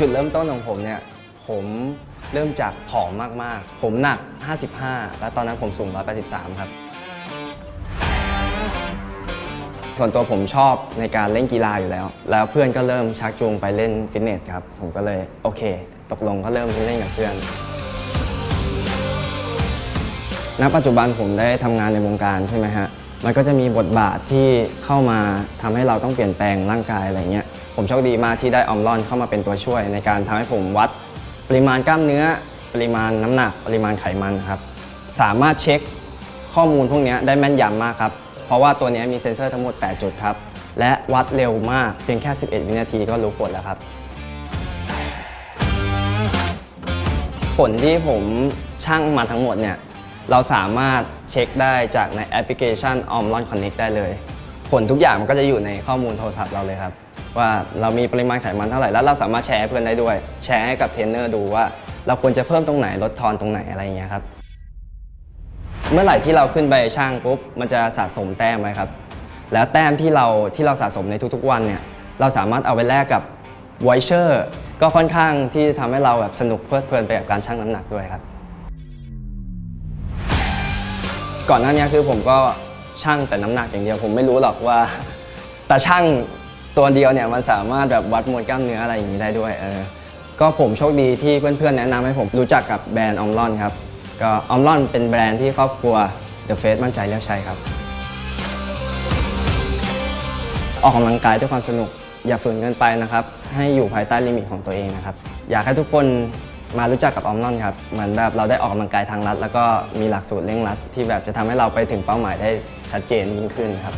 จุดเริ่มต้นของผมเนี่ยผมเริ่มจากผอมมากๆ ผมหนัก 55 แล้วตอนนั้นผมสูง 183 ครับ ส่วนตัวผมชอบในการเล่นกีฬาอยู่แล้ว แล้วเพื่อนก็เริ่มชักจูงไปเล่นฟิตเนสครับ ผมก็เลยโอเค ตกลงก็เริ่มเล่นกับเพื่อน ณ ปัจจุบันผมได้ทำงานในวงการใช่ไหมฮะ มันก็จะมีบทบาทที่เข้ามาทำให้เราต้องเปลี่ยนแปลงร่างกายอะไรเงี้ยผมโชคดีมากที่ได้ออมรอนเข้ามาเป็นตัวช่วย ในการทำให้ผมวัดปริมาณกล้ามเนื้อ ปริมาณน้ำหนัก ปริมาณไขมันครับสามารถเช็คข้อมูลพวกนี้ได้แม่นยำมากครับเพราะว่าตัวนี้มีเซ็นเซอร์ทั้งหมด 8 จุดครับและวัดเร็วมากเพียงแค่ 11 วินาทีก็รู้ผลแล้วครับผลที่ผมช่างมาทั้งหมดเนี่ย เราสามารถเช็คได้จากในแอปพลิเคชัน o m r o n Connect ได้เลย ผลทุกอย่างมันก็จะอยู่ในข้อมูลโทรศัพท์เราเลยครับ ว่าเรามีปริมาณไขมันเท่าไหร่ แล้วเราสามารถแชร์ให้เพื่อนได้ด้วย แชร์ให้กับเทรนเนอร์ดูว่า เราควรจะเพิ่มตรงไหนลดทอนตรงไหนอะไรอย่างเงี้ยครับ เมื่อไหร่ที่เราขึ้นไปช่างปุ๊บมันจะสะสมแต้มไว้ครับ แล้วแต้มที่เราที่เราสะสมในทุกๆ วันเนี่ยเราสามารถเอาไปแลกกับไวเชอร์ก็ค่อนข้างที่จะทำให้เราแบบสนุกเพลิดเพลินไปกับการชั่งน้ำหนักด้วยครับ ก่อนหน้านี้คือผมก็ชั่งแต่น้ำหนักอย่างเดียวผมไม่รู้หรอกว่าแต่ชั่งตัวเดียวเนี่ยมันสามารถแบบวัดมวลกล้ามเนื้ออะไรอย่างนี้ได้ด้วยเออก็ผมโชคดีที่เพื่อนๆแนะนำให้ผมรู้จักกับแบรนด์ออมรอนครับก็ออมรอนเป็นแบรนด์ที่ครอบครัว The Face มั่นใจเลือกใช้ครับ ออกกำลังกายด้วยความสนุกอย่าฝืนเกินไปนะครับ ให้อยู่ภายใต้ลิมิตของตัวเองนะครับ อยากให้ทุกคน มารู้จักกับออมนอนครับ เหมือนแบบเราได้ออกกำลังกายทางรัฐ แล้วก็มีหลักสูตรเร่งรัดที่แบบจะทำให้เราไปถึงเป้าหมายได้ชัดเจนยิ่งขึ้นครับ